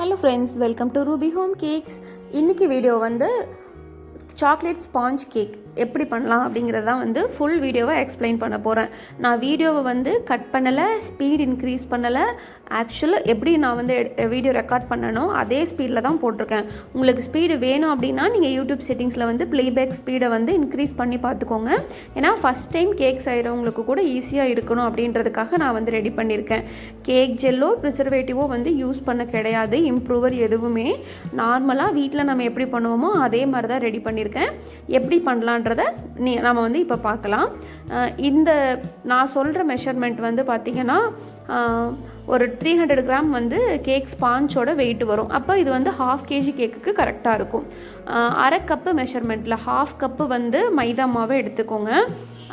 Hello friends welcome to Ruby home cakes இன்றைக்கி video வந்து chocolate sponge cake எப்படி பண்ணலாம் அப்படிங்கிறதான் வந்து ஃபுல் வீடியோவை எக்ஸ்பிளைன் பண்ண போகிறேன் நான் வீடியோவை வந்து கட் பண்ணலை ஸ்பீட் இன்க்ரீஸ் பண்ணலை ஆக்சுவலாக எப்படி நான் வந்து வீடியோ ரெக்கார்ட் பண்ணணும் அதே ஸ்பீடில் தான் போட்டிருக்கேன். உங்களுக்கு ஸ்பீடு வேணும் அப்படின்னா நீங்கள் யூடியூப் செட்டிங்ஸில் வந்து ப்ளேபேக் ஸ்பீடை வந்து இன்க்ரீஸ் பண்ணி பார்த்துக்கோங்க. ஏன்னா ஃபஸ்ட் டைம் கேக் செய்கிறவங்களுக்கு கூட ஈஸியாக இருக்கணும் அப்படின்றதுக்காக நான் வந்து ரெடி பண்ணியிருக்கேன். கேக் ஜெல்லோ ப்ரிசர்வேட்டிவோ வந்து யூஸ் பண்ண கிடையாது இம்ப்ரூவர் எதுவுமே. நார்மலாக வீட்டில் நம்ம எப்படி பண்ணுவோமோ அதே மாதிரி தான் ரெடி பண்ணியிருக்கேன். எப்படி பண்ணலான்றத நீ நம்ம வந்து இப்போ பார்க்கலாம். இந்த நான் சொல்கிற மெஷர்மெண்ட் வந்து பார்த்திங்கன்னா ஒரு த்ரீ ஹண்ட்ரட் கிராம் வந்து கேக் ஸ்பாஞ்சோட வெயிட் வரும். அப்போ இது வந்து ஹாஃப் கேஜி கேக்குக்கு கரெக்டாக இருக்கும். அரை கப்பு மெஷர்மெண்ட்டில் ஹாஃப் கப்பு வந்து மைதா மாவை எடுத்துக்கோங்க.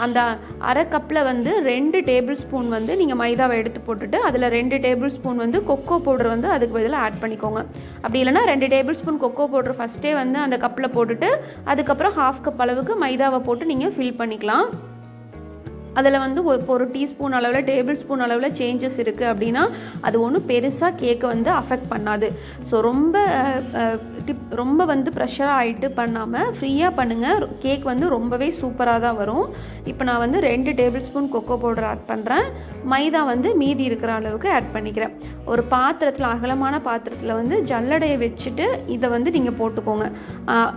அந்த அரை கப்பில் வந்து ரெண்டு டேபிள் ஸ்பூன் வந்து நீங்கள் மைதாவை எடுத்து போட்டுட்டு அதில் ரெண்டு டேபிள் ஸ்பூன் வந்து கொக்கோ பவுடர் வந்து அதுக்கு பதிலாக ஆட் பண்ணிக்கோங்க. அப்படி இல்லைன்னா ரெண்டு டேபிள் ஸ்பூன் கொக்கோ பவுடர் ஃபஸ்ட்டே வந்து அந்த கப்பில் போட்டுட்டு அதுக்கப்புறம் ஹாஃப் கப் அளவுக்கு மைதாவை போட்டு நீங்கள் ஃபில் பண்ணிக்கலாம். அதில் வந்து ஒரு டீஸ்பூன் அளவில் டேபிள் ஸ்பூன் அளவில் சேஞ்சஸ் இருக்குது அப்படின்னா அது ஒன்றும் பெருசாக கேக்கை வந்து அஃபெக்ட் பண்ணாது. ஸோ ரொம்ப டிப் ரொம்ப வந்து ப்ரெஷராக ஆகிட்டு பண்ணாமல் ஃப்ரீயாக பண்ணுங்கள் கேக் வந்து ரொம்பவே சூப்பராக தான் வரும். இப்போ நான் வந்து ரெண்டு tablespoon cocoa powder add பண்ணுறேன் மைதா வந்து மீதி இருக்கிற அளவுக்கு ஆட் பண்ணிக்கிறேன். ஒரு பாத்திரத்தில் அகலமான பாத்திரத்தில் வந்து ஜல்லடையை வச்சுட்டு இதை வந்து நீங்கள் போட்டுக்கோங்க.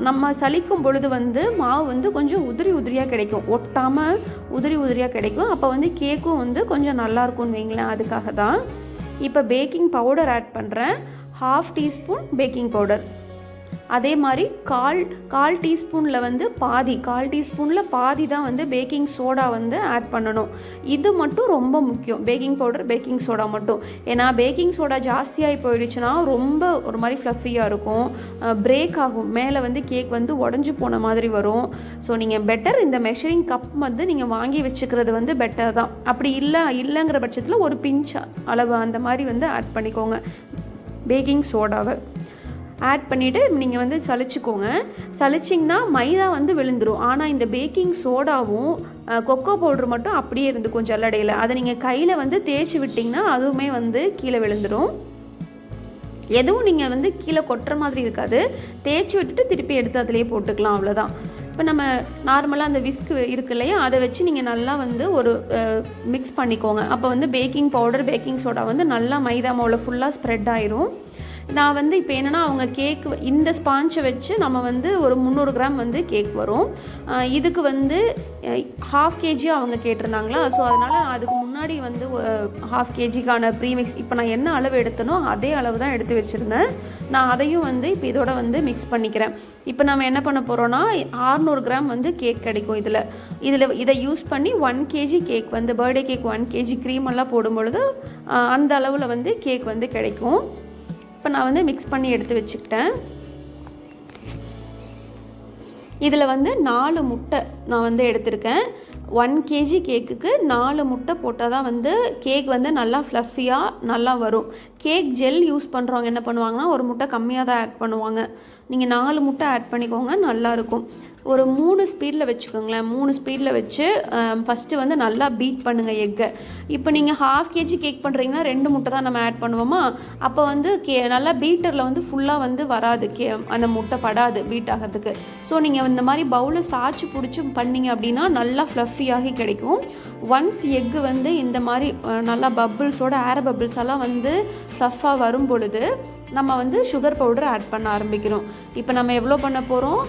நம்ம சலிக்கும் பொழுது வந்து மாவு வந்து கொஞ்சம் உதிரி உதிரியாக கிடைக்கும். ஒட்டாமல் உதிரி உதிரியாக கிடைக்கும். அப்போ வந்து கேக்கும் வந்து கொஞ்சம் நல்லாயிருக்கும்னு வைங்களேன் அதுக்காக தான். இப்போ பேக்கிங் பவுடர் ஆட் பண்ணுறேன் ஹாஃப் டீஸ்பூன் பேக்கிங் பவுடர் அதே மாதிரி கால் கால் டீஸ்பூனில் வந்து பாதி கால் டீஸ்பூனில் பாதி தான் வந்து பேக்கிங் சோடா வந்து ஆட் பண்ணணும். இது மட்டும் ரொம்ப முக்கியம். பேக்கிங் பவுடர் பேக்கிங் சோடா மட்டும். ஏன்னா பேக்கிங் சோடா ஜாஸ்தியாகி போயிடுச்சுன்னா ரொம்ப ஒரு மாதிரி ஃப்ளஃபியாக இருக்கும். பிரேக் ஆகும். மேலே வந்து கேக் வந்து உடஞ்சி போன மாதிரி வரும். ஸோ நீங்கள் பெட்டர் இந்த மெஷரிங் கப் வந்து நீங்கள் வாங்கி வச்சுக்கிறது வந்து பெட்டர் தான். அப்படி இல்லை இல்லைங்கிற பட்சத்தில் ஒரு பிஞ்ச் அளவு அந்த மாதிரி வந்து ஆட் பண்ணிக்கோங்க. பேக்கிங் சோடாவை. ஆட் பண்ணிவிட்டு நீங்கள் வந்து சலிச்சுக்கோங்க சலிச்சிங்கன்னா மைதா வந்து விழுந்துடும் ஆனால் இந்த பேக்கிங் சோடாவும் கொக்கோ பவுடர் மட்டும் அப்படியே இருந்துக்கும் ஜல்லடையில். அதை நீங்கள் கையில் வந்து தேய்ச்சி விட்டிங்கன்னா அதுவுமே வந்து கீழே விழுந்துடும் எதுவும் நீங்கள் வந்து கீழே கொட்டுற மாதிரி இருக்காது. தேய்ச்சி விட்டுட்டு திருப்பி எடுத்து அதிலே போட்டுக்கலாம் அவ்வளோதான் இப்போ நம்ம நார்மலாக அந்த விஸ்க் இருக்கு இல்லையா? அதை வச்சு நீங்கள் நல்லா வந்து ஒரு மிக்ஸ் பண்ணிக்கோங்க. அப்போ வந்து பேக்கிங் பவுடர் பேக்கிங் சோடா வந்து நல்லா மைதா மாவில் ஃபுல்லாக ஸ்ப்ரெட் ஆயிரும். நான் வந்து இப்போ என்னென்னா அவங்க கேக் இந்த ஸ்பாஞ்சை வச்சு நம்ம வந்து ஒரு முந்நூறு கிராம் வந்து கேக் வரும். இதுக்கு வந்து ஹாஃப் கேஜி அவங்க கேட்டிருந்தாங்களா? ஸோ அதனால் அதுக்கு முன்னாடி வந்து ஹாஃப் கேஜிக்கான ப்ரீமிக்ஸ் இப்போ நான் என்ன அளவு எடுத்தனோ அதே அளவு தான் எடுத்து வச்சுருந்தேன். நான் அதையும் வந்து இப்போ இதோட வந்து மிக்ஸ் பண்ணிக்கிறேன். இப்போ நம்ம என்ன பண்ண போகிறோன்னா 600 கிராம் வந்து கேக் கிடைக்கும் இதில். இதில் இதை யூஸ் பண்ணி ஒன் கேஜி கேக் வந்து birthday cake one KG cream எல்லாம் போடும் பொழுது அந்த அளவில் வந்து கேக் வந்து கிடைக்கும். இப்போ நான் வந்து மிக்ஸ் பண்ணி எடுத்து வச்சுக்கிட்டேன். இதில் வந்து நாலு முட்டை நான் வந்து எடுத்திருக்கேன். ஒன் கேஜி கேக்குக்கு நாலு முட்டை போட்டால் தான் வந்து கேக் வந்து நல்லா ஃப்ளஃபியாக நல்லா வரும். கேக் ஜெல் யூஸ் பண்ணுறவங்க என்ன பண்ணுவாங்கன்னா ஒரு முட்டை கம்மியாக தான் ஆட் பண்ணுவாங்க. நீங்கள் நாலு முட்டை ஆட் பண்ணிக்கோங்க நல்லாயிருக்கும் ஒரு மூணு ஸ்பீடில் வச்சுக்கோங்களேன். மூணு ஸ்பீடில் வச்சு ஃபஸ்ட்டு வந்து நல்லா பீட் பண்ணுங்கள் எக்கை இப்போ நீங்கள் ஹாஃப் கேஜி கேக் பண்ணுறீங்கன்னா ரெண்டு முட்டை தான் நம்ம ஆட் பண்ணுவோமா? அப்போ வந்து கே நல்லா பீட்டரில் வந்து ஃபுல்லாக வந்து வராது கே அந்த முட்டை படாது பீட் ஆகிறதுக்கு. ஸோ நீங்கள் இந்த மாதிரி பவுலை சாய்ச்சி பிடிச்சி பண்ணீங்க அப்படின்னா நல்லா ஃப்ளஃபியாகி கிடைக்கும். ஒன்ஸ் எக்கு வந்து இந்த மாதிரி நல்லா பப்புள்ஸோட ஏர் பப்புள்ஸ் எல்லாம் வந்து ஃப்ளஃபாக வரும் பொழுது நம்ம வந்து சுகர் பவுடர் ஆட் பண்ண ஆரம்பிக்கிறோம். இப்போ நம்ம எவ்வளோ பண்ண போகிறோம்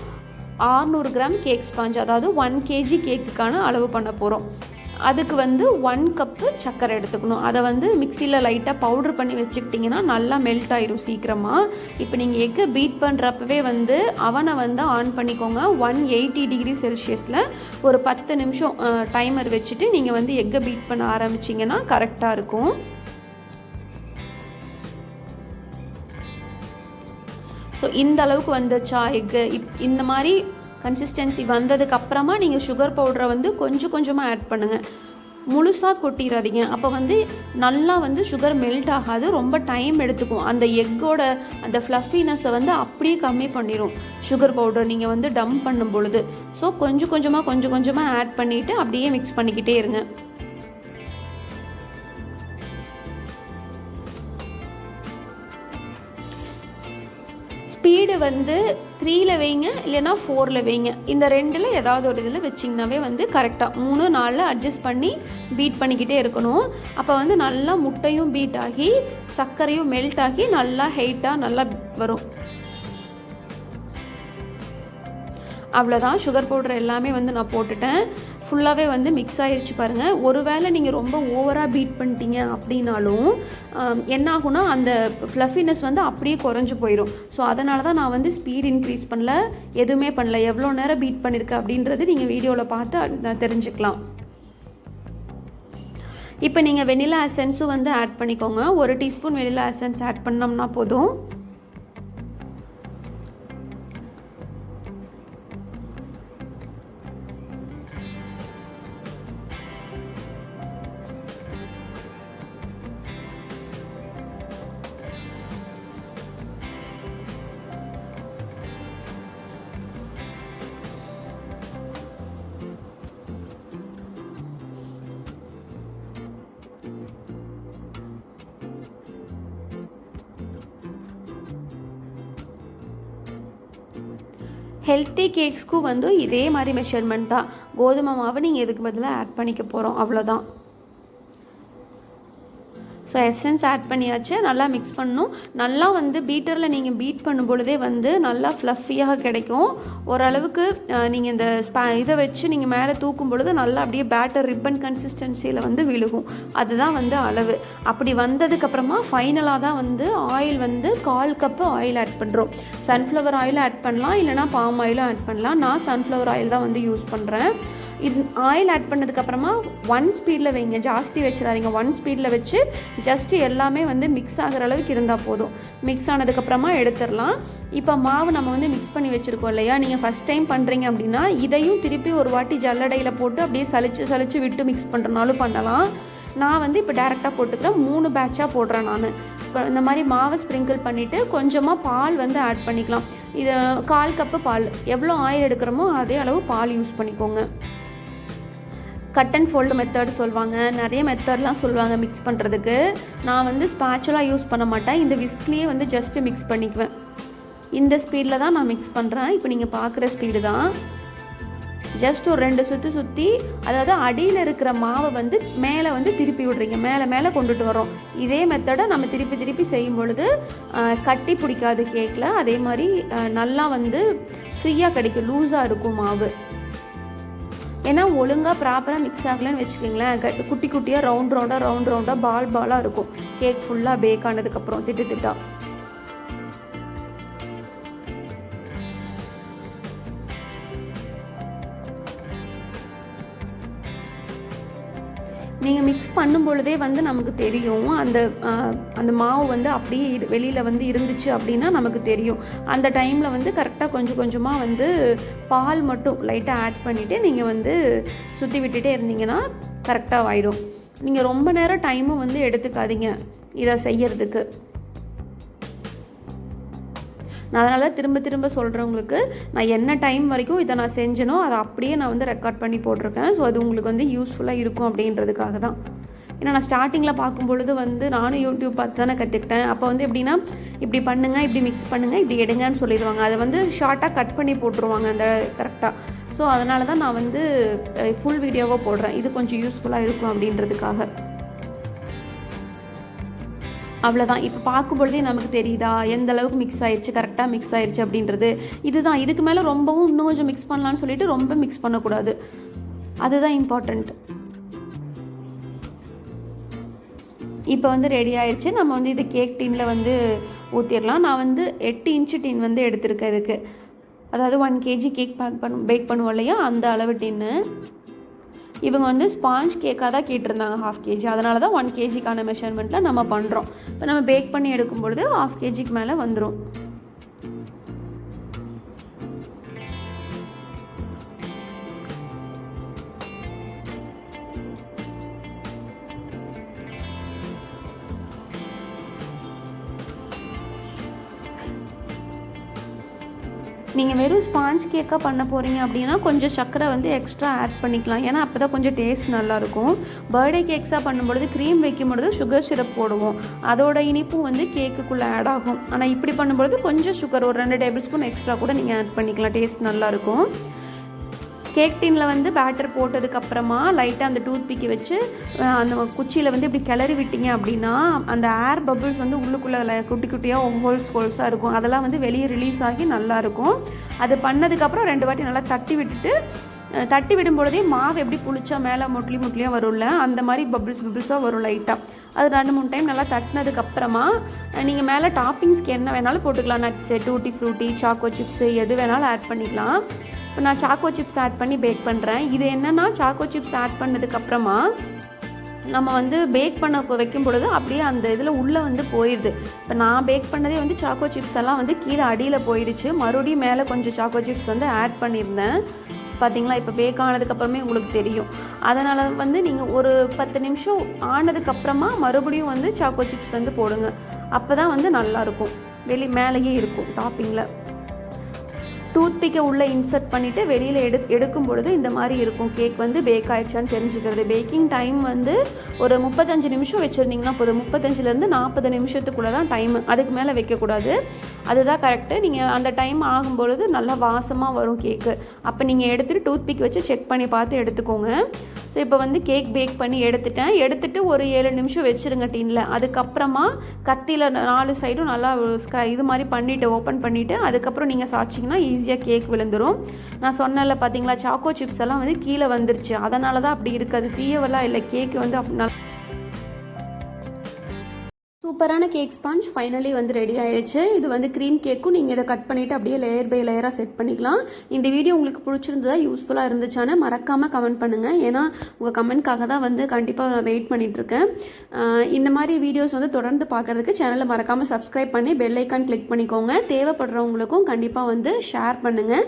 600 கிராம் கேக் ஸ்பாஞ்ச் அதாவது ஒன் கேஜி கேக்குக்கான அளவு பண்ண போகிறோம் அதுக்கு வந்து ஒன் கப்பு சர்க்கரை எடுத்துக்கணும். அதை வந்து மிக்சியில் லைட்டாக பவுட்ரு பண்ணி வச்சுக்கிட்டிங்கன்னா நல்லா மெல்ட் ஆயிரும் சீக்கிரமாக இப்போ நீங்கள் எக்கை பீட் பண்ணுறப்பவே வந்து அவனை வந்து ஆன் பண்ணிக்கோங்க. ஒன் எயிட்டி டிகிரி செல்சியஸில் ஒரு பத்து நிமிஷம் டைமர் வச்சுட்டு நீங்கள் வந்து எக்கை பீட் பண்ண ஆரம்பிச்சிங்கன்னா கரெக்டாக இருக்கும். ஸோ இந்த அளவுக்கு வந்துச்சா எக்கு இப் இந்த மாதிரி கன்சிஸ்டன்சி வந்ததுக்கு அப்புறமா நீங்கள் சுகர் பவுடரை வந்து கொஞ்சம் கொஞ்சமாக ஆட் பண்ணுங்கள் முழுசாக கொட்டிடாதீங்க அப்போ வந்து நல்லா வந்து சுகர் மெல்ட் ஆகாது. ரொம்ப டைம் எடுத்துக்கும். அந்த எக்கோட அந்த ஃப்ளஃபினஸை வந்து அப்படியே கம்மி பண்ணிடும் சுகர் பவுடர் நீங்கள் வந்து டம்ப் பண்ணும் பொழுது. ஸோ கொஞ்சம் கொஞ்சமாக கொஞ்சம் கொஞ்சமாக ஆட் பண்ணிவிட்டு அப்படியே மிக்ஸ் பண்ணிக்கிட்டே இருங்க. ஸ்பீடு வந்து த்ரீயில் வைங்க இல்லைன்னா ஃபோரில் வைங்க. இந்த ரெண்டில் ஏதாவது ஒரு இதில் வச்சிங்கனாவே வந்து கரெக்டாக மூணு நாலில் அட்ஜஸ்ட் பண்ணி பீட் பண்ணிக்கிட்டே இருக்கணும். அப்போ வந்து நல்லா முட்டையும் பீட் ஆகி சர்க்கரையும் மெல்ட் ஆகி நல்லா ஹைட்டாக நல்லா வரும். அவ்வளோதான் சுகர் பவுடர் எல்லாமே வந்து நான் போட்டுட்டேன். ஃபுல்லாகவே வந்து மிக்ஸ் ஆகிடுச்சு பாருங்கள் ஒருவேளை நீங்கள் ரொம்ப ஓவராக பீட் பண்ணிட்டீங்க அப்படின்னாலும் என்ன ஆகும்னா அந்த ஃப்ளஃபினஸ் வந்து அப்படியே குறைஞ்சி போயிடும் ஸோ அதனால தான் நான் வந்து ஸ்பீட் இன்க்ரீஸ் பண்ணல எதுவுமே பண்ணல. எவ்வளோ நேரம் பீட் பண்ணியிருக்கேன் அப்படின்றது நீங்கள் வீடியோவில் பார்த்து தெரிஞ்சுக்கலாம். இப்போ நீங்கள் வெனிலா எசன்ஸும் வந்து ஆட் பண்ணிக்கோங்க. ஒரு டீஸ்பூன் வெனிலா எசன்ஸ் ஆட் பண்ணோம்னா போதும். ஹெல்த்தி கேக்ஸ்க்கும் வந்து இதே மாதிரி மெஷர்மெண்ட் தான். கோதுமை மாவு நீங்கள் இதுக்கு பதிலாக ஆட் பண்ணிக்க போகிறோம் அவ்வளோதான் ஸோ எசன்ஸ் ஆட் பண்ணியாச்சு நல்லா மிக்ஸ் பண்ணணும் நல்லா வந்து பீட்டரில் நீங்கள் பீட் பண்ணும் பொழுதே வந்து நல்லா ஃப்ளஃபியாக கிடைக்கும். ஓரளவுக்கு நீங்கள் இந்த ஸ்பா இதை வச்சு நீங்கள் மேலே தூக்கும் பொழுது நல்லா அப்படியே பேட்டர் ரிப்பன் கன்சிஸ்டன்சியில் வந்து விழுகும். அதுதான் வந்து அளவு. அப்படி வந்ததுக்கப்புறமா ஃபைனலாக தான் வந்து ஆயில் வந்து கால் கப்பு ஆயில் ஆட் பண்ணுறோம் சன்ஃப்ளவர் ஆயில் ஆட் பண்ணலாம் இல்லைனா பாம் ஆயிலும் ஆட் பண்ணலாம். நான் சன்ஃப்ளவர் ஆயில் தான் வந்து யூஸ் பண்ணுறேன் இது ஆயில் ஆட் பண்ணதுக்கப்புறமா ஒன் ஸ்பீடில் வைங்க. ஜாஸ்தி வச்சிடாதீங்க. ஒன் ஸ்பீடில் வச்சு ஜஸ்ட்டு எல்லாமே வந்து மிக்ஸ் ஆகிற அளவுக்கு இருந்தால் போதும். மிக்ஸ் ஆனதுக்கப்புறமா எடுத்துடலாம். இப்போ மாவு நம்ம வந்து மிக்ஸ் பண்ணி வச்சுருக்கோம் இல்லையா? நீங்கள் ஃபஸ்ட் டைம் பண்ணுறீங்க அப்படின்னா இதையும் திருப்பி ஒரு வாட்டி ஜல்லடையில் போட்டு அப்படியே சளிச்சு சளிச்சு விட்டு மிக்ஸ் பண்ணுறனாலும் பண்ணலாம். நான் வந்து இப்போ டேரெக்டாக போட்டுக்கிறேன் மூணு பேட்சாக போடுறேன் நான். இப்போ இந்த மாதிரி மாவை ஸ்ப்ரிங்கிள் பண்ணிவிட்டு கொஞ்சமாக பால் வந்து ஆட் பண்ணிக்கலாம். இது கால் கப்பு பால். எவ்வளோ ஆயில் எடுக்கிறோமோ அதே அளவு பால் யூஸ் பண்ணிக்கோங்க. கட் அண்ட் ஃபோல்டு மெத்தட் சொல்லுவாங்க நிறைய மெத்தட்லாம் சொல்லுவாங்க மிக்ஸ் பண்ணுறதுக்கு நான் வந்து ஸ்பேச்சுலாக யூஸ் பண்ண மாட்டேன். இந்த விஸ்க்லேயே வந்து ஜஸ்ட்டு மிக்ஸ் பண்ணிக்குவேன். இந்த ஸ்பீடில் தான் நான் மிக்ஸ் பண்ணுறேன் இப்போ நீங்கள் பார்க்குற ஸ்பீடு தான். ஜஸ்ட் ஒரு ரெண்டு சுற்றி சுற்றி அதாவது அடியில் இருக்கிற மாவை வந்து மேலே வந்து திருப்பி விடுறீங்க. மேலே மேலே கொண்டுட்டு வரோம். இதே மெத்தடை நம்ம திருப்பி திருப்பி செய்யும் பொழுது கட்டி பிடிக்காது கேக்கில் அதே மாதிரி நல்லா வந்து ஃப்ரீயாக கிடைக்கும். லூஸாக இருக்கும் மாவு. ஏன்னா ஒழுங்காக ப்ராப்பராக மிக்ஸ் ஆகலைன்னு வச்சுக்கோங்களேன். குட்டி குட்டியாக ரவுண்ட் ரவுண்டாக ரவுண்ட் ரவுண்டாக பால் பாலாக இருக்கும். கேக் ஃபுல்லாக பேக் ஆனதுக்கப்புறம் திட்டு திட்டா. நீங்கள் மிக்ஸ் பண்ணும் பொழுதே வந்து நமக்கு தெரியும். அந்த அந்த மாவு வந்து அப்படியே வெளியில் வந்து இருந்துச்சு அப்படின்னா நமக்கு தெரியும். அந்த டைமில் வந்து கரெக்டாக கொஞ்சம் கொஞ்சமாக வந்து பால் மட்டும் லைட்டாக ஆட் பண்ணிவிட்டு நீங்கள் வந்து சுற்றி விட்டுட்டே இருந்தீங்கன்னா கரெக்டாக ஆயிடும். நீங்கள் ரொம்ப நேரம் டைமும் வந்து எடுத்துக்காதீங்க. இதை செய்யறதுக்கு. நான் அதனால் திரும்ப திரும்ப சொல்கிறவங்களுக்கு நான் என்ன டைம் வரைக்கும் இதை நான் செஞ்சேனோ அதை அப்படியே நான் வந்து ரெக்கார்ட் பண்ணி போட்டிருக்கேன். ஸோ அது உங்களுக்கு வந்து யூஸ்ஃபுல்லாக இருக்கும் அப்படின்றதுக்காக தான். ஏன்னா நான் ஸ்டார்டிங்கில் பார்க்கும் பொழுது வந்து நானும் யூடியூப் பார்த்து தானே கற்றுக்கிட்டேன் அப்போ வந்து எப்படின்னா இப்படி பண்ணுங்கள் இப்படி மிக்ஸ் பண்ணுங்கள் இப்படி எடுங்கன்னு சொல்லிடுவாங்க. அதை வந்து ஷார்ட்டாக கட் பண்ணி போட்டுருவாங்க அந்த கரெக்டாக ஸோ அதனால தான் நான் வந்து ஃபுல் வீடியோவாக போடுறேன். இது கொஞ்சம் யூஸ்ஃபுல்லாக இருக்கும் அப்படின்றதுக்காக. அவ்வளோதான் இப்போ பார்க்கும்பொழுதே நமக்கு தெரியுதா? எந்த அளவுக்கு மிக்ஸ் ஆயிடுச்சு கரெக்டாக மிக்ஸ் ஆயிடுச்சு அப்படின்றது. இதுதான். இதுக்கு மேலே ரொம்பவும் இன்னும் கொஞ்சம் மிக்ஸ் பண்ணலான்னு சொல்லிட்டு ரொம்ப மிக்ஸ் பண்ணக்கூடாது. அதுதான் இம்பார்ட்டண்ட் இப்போ வந்து ரெடி ஆயிடுச்சு நம்ம வந்து இது கேக் டீனில் வந்து ஊற்றிடலாம் நான் வந்து எட்டு இன்ச்சு டீன் வந்து எடுத்திருக்கேன் இதுக்கு. அதாவது ஒன் கேஜி கேக் பேக் பண்ண பேக் பண்ணுவோம் இல்லையா? அந்த அளவு டின்னு இவங்க வந்து ஸ்பாஞ்ச் கேக்காக தான் கேட்டிருந்தாங்க ஹாஃப் கேஜி அதனால தான் ஒன் கேஜிக்கான மெஷர்மெண்ட்டில் நம்ம பண்ணுறோம் இப்போ நம்ம பேக் பண்ணி எடுக்கும் பொழுது ஹாஃப் கேஜிக்கு மேலே வந்துடும் நீங்கள் வெறும் ஸ்பாஞ்ச் கேக்காக பண்ண போகிறீங்க அப்படின்னா கொஞ்சம் சர்க்கரை வந்து எக்ஸ்ட்ரா ஆட் பண்ணிக்கலாம். ஏன்னா அப்போ தான் கொஞ்சம் டேஸ்ட் நல்லாயிருக்கும். பர்த்டே கேக்ஸாக பண்ணும்பொழுது க்ரீம் வைக்கும் பொழுது சுகர் சிரப் போடுவோம். அதோட இனிப்பும் வந்து கேக்குக்குள்ளே ஆட் ஆகும். ஆனால் இப்படி பண்ணும்பொழுது கொஞ்சம் சுகர் ஒரு ரெண்டு டேபிள் ஸ்பூன் எக்ஸ்ட்ரா கூட நீங்கள் ஆட் பண்ணிக்கலாம். டேஸ்ட் நல்லாயிருக்கும். கேக் டின்னில் வந்து பேட்டர் போட்டதுக்கப்புறமா லைட்டாக அந்த டூத் பிக்கி வச்சு அந்த குச்சியில் வந்து இப்படி கிளறி விட்டீங்க அப்படின்னா அந்த ஏர் பபிள்ஸ் வந்து உள்ளுக்குள்ளே குட்டி குட்டியாக ஹோல்ஸ் ஹோல்ஸாக இருக்கும். அதெல்லாம் வந்து வெளியே ரிலீஸ் ஆகி நல்லாயிருக்கும் அது பண்ணதுக்கப்புறம் ரெண்டு வாட்டி நல்லா தட்டி விட்டுட்டு தட்டி விடும் பொழுதே மாவு எப்படி புளிச்சா மேலே முட்லி முட்லியாக வரும்ல அந்த மாதிரி பபிள்ஸ் பபிள்ஸாக வரும் லைட்டாக அது ரெண்டு மூணு டைம் நல்லா தட்டினதுக்கப்புறமா நீங்கள் மேலே டாப்பிங்ஸ்க்கு என்ன வேணாலும் போட்டுக்கலாம். Nuts tutti frutti choco chips எது வேணாலும் ஆட் பண்ணிக்கலாம். இப்போ நான் சாக்கோ சிப்ஸ் ஆட் பண்ணி பேக் பண்ணுறேன் இது என்னென்னா சாக்கோ சிப்ஸ் ஆட் பண்ணதுக்கப்புறமா நம்ம வந்து பேக் பண்ண வைக்கும் பொழுது அப்படியே அந்த இதில் உள்ளே வந்து போயிடுது. இப்போ நான் பேக் பண்ணதே வந்து சாக்கோ சிப்ஸ் எல்லாம் வந்து கீழே அடியில் போயிடுச்சு. மறுபடியும் மேலே கொஞ்சம் சாக்கோ சிப்ஸ் வந்து ஆட் பண்ணியிருந்தேன். பார்த்தீங்களா? இப்போ பேக் ஆனதுக்கப்புறமே உங்களுக்கு தெரியும். அதனால் வந்து நீங்கள் ஒரு பத்து நிமிஷம் ஆனதுக்கப்புறமா மறுபடியும் வந்து சாக்கோ சிப்ஸ் வந்து போடுங்க. அப்போ தான் வந்து நல்லாயிருக்கும் வெளி மேலேயே இருக்கும் டாப்பிங்கில் டூத்பிக்கை உள்ளே இன்சர்ட் பண்ணிவிட்டு வெளியில் எடு எடுக்கும் பொழுது இந்த மாதிரி இருக்கும். கேக் வந்து பேக் ஆயிடுச்சான்னு தெரிஞ்சுக்கிறது. பேக்கிங் டைம் வந்து ஒரு முப்பத்தஞ்சு நிமிஷம் வச்சுருந்தீங்கன்னா போதும். முப்பத்தஞ்சுலேருந்து நாற்பது நிமிஷத்துக்குள்ளே தான் டைம். அதுக்கு மேலே வைக்கக்கூடாது. அதுதான் கரெக்டு நீங்கள் அந்த டைம் ஆகும்பொழுது நல்லா வாசமாக வரும் கேக்கு. அப்போ நீங்கள் எடுத்துகிட்டு டூத்பிக் வச்சு செக் பண்ணி பார்த்து எடுத்துக்கோங்க. ஸோ இப்போ வந்து கேக் பேக் பண்ணி எடுத்துட்டேன். எடுத்துட்டு ஒரு ஏழு நிமிஷம் வச்சுருங்க டீனில். அதுக்கப்புறமா கத்தியில் நாலு சைடும் நல்லா இது மாதிரி பண்ணிவிட்டு ஓப்பன் பண்ணிவிட்டு அதுக்கப்புறம் நீங்கள் சாய்ச்சிங்கன்னா ஈஸியாக கேக் விழுந்துரும். நான் சொன்னல பார்த்தீங்களா சாக்கோ சிப்ஸ் எல்லாம் வந்து கீழே வந்துருச்சு. அதனால தான் அப்படி இருக்காது தீயவெல்லாம் இல்லை கேக்கு வந்து அப்படின்னா சூப்பரான கேக் ஸ்பாஞ்ச் ஃபைனலி வந்து ரெடி ஆகிடுச்சு இது வந்து க்ரீம் கேக்கும் நீங்கள் இதை கட் பண்ணிவிட்டு அப்படியே லேயர் பை லேயராக செட் பண்ணிக்கலாம். இந்த வீடியோ உங்களுக்கு பிடிச்சிருந்ததா யூஸ்ஃபுல்லாக இருந்துச்சான்னு மறக்காமல் கமெண்ட் பண்ணுங்கள் ஏன்னா உங்கள் கமெண்ட்காக தான் வந்து கண்டிப்பாக நான் வெயிட் பண்ணிகிட்ருக்கேன் இந்த மாதிரி வீடியோஸ் வந்து தொடர்ந்து பார்க்குறதுக்கு சேனலை மறக்காமல் சப்ஸ்கிரைப் பண்ணி பெல் ஐக்கான் கிளிக் பண்ணிக்கோங்க. தேவைப்படுறவங்களுக்கும் கண்டிப்பாக வந்து ஷேர் பண்ணுங்கள்